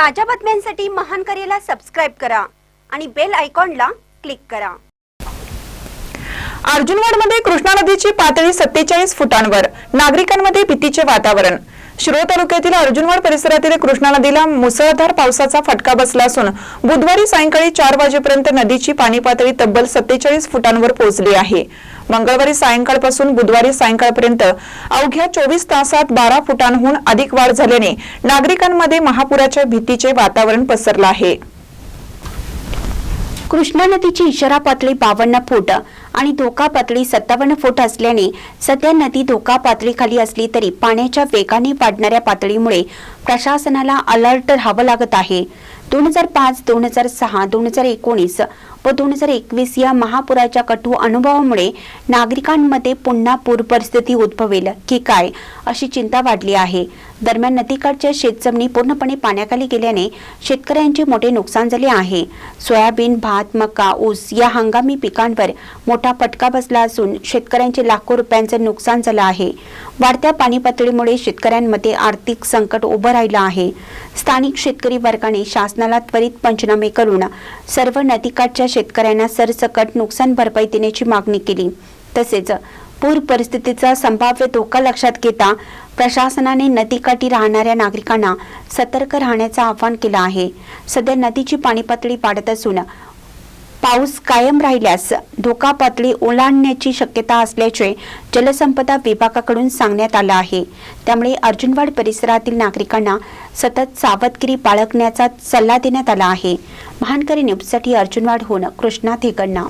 ताज्या बातम्यांसाठी महान करेला सबस्क्राईब करा आणि बेल आयकॉनला क्लिक करा. अर्जुनवाडमध्ये कृष्णा नदीची पातळी सत्तेचाळीस फुटांवर. नागरिकांमध्ये भीतीचे वातावरण. शिरोळ तालुक्यातील अर्जुनवाड परिसरातील कृष्णा नदीला मुसळधार पावसाचा फटका बसला असून बुधवारी सायंकाळी चार वाजेपर्यंत नदीची पाणी पातळी तब्बल सत्तेचाळीस फुटांवर पोहोचली आहे. मंगळवारी सायंकाळपासून बुधवारी सायंकाळपर्यंत अवघ्या चोवीस तासात बारा फुटांहून अधिक वाढ झाल्याने नागरिकांमध्ये महापुराच्या भीतीचे वातावरण पसरलं आहे. कृष्णा नदीची इशारा पातळी बावन्न फूट आणि धोका पातळी सत्तावन्न फूट असल्याने सध्या नदी धोका पातळीखाली असली तरी पाण्याच्या वेगाने वाढणाऱ्या पातळीमुळे प्रशासनाला अलर्ट राहावं लागत आहे. दोन हजार पाच दोन हजार सहा दोन हजार एकोणीस व दोन हजार एकवीस या महापुराच्या कटू अनुभवामुळे नागरिकांमध्ये पुन्हा पूर परिस्थिती उद्भवेल. की काय? अशी चिंता वाढली आहे. दरम्यान नदीकाठच्या शेतजमिनी पूर्णपणे पाण्याखाली गेल्याने शेतकऱ्यांचे मोठे नुकसान झाले आहे. सोयाबीन भात मका ऊस या हंगामी पिकांवर मोठा फटका बसला असून शेतकऱ्यांचे लाखो रुपयांचे नुकसान झालं आहे. वाढत्या पाणी पातळीमुळे शेतकऱ्यांमध्ये आर्थिक संकट उभं राहिलं आहे. स्थानिक शेतकरी वर्गाने शासनाला त्वरित पंचनामे करून सर्व नदीकाठच्या शेतकऱ्यांना सरसकट नुकसान भरपाई देण्याची मागणी केली. तसेच पूर परिस्थितीचा संभाव्य धोका लक्षात घेता प्रशासनाने नदीकाठी राहणाऱ्या नागरिकांना सतर्क राहण्याचं आवाहन केलं आहे. सध्या नदीची पाणी पातळी वाढत असून पाऊस कायम राहिल्यास धोका पातळी ओलांडण्याची शक्यता असल्याचे जलसंपदा विभागाकडून सांगण्यात आलं आहे. त्यामुळे अर्जुनवाड परिसरातील नागरिकांना सतत सावधगिरी बाळगण्याचा सल्ला देण्यात आला आहे. महानकरी न्यूजसाठी अर्जुनवाडहून कृष्णा थेगण्णा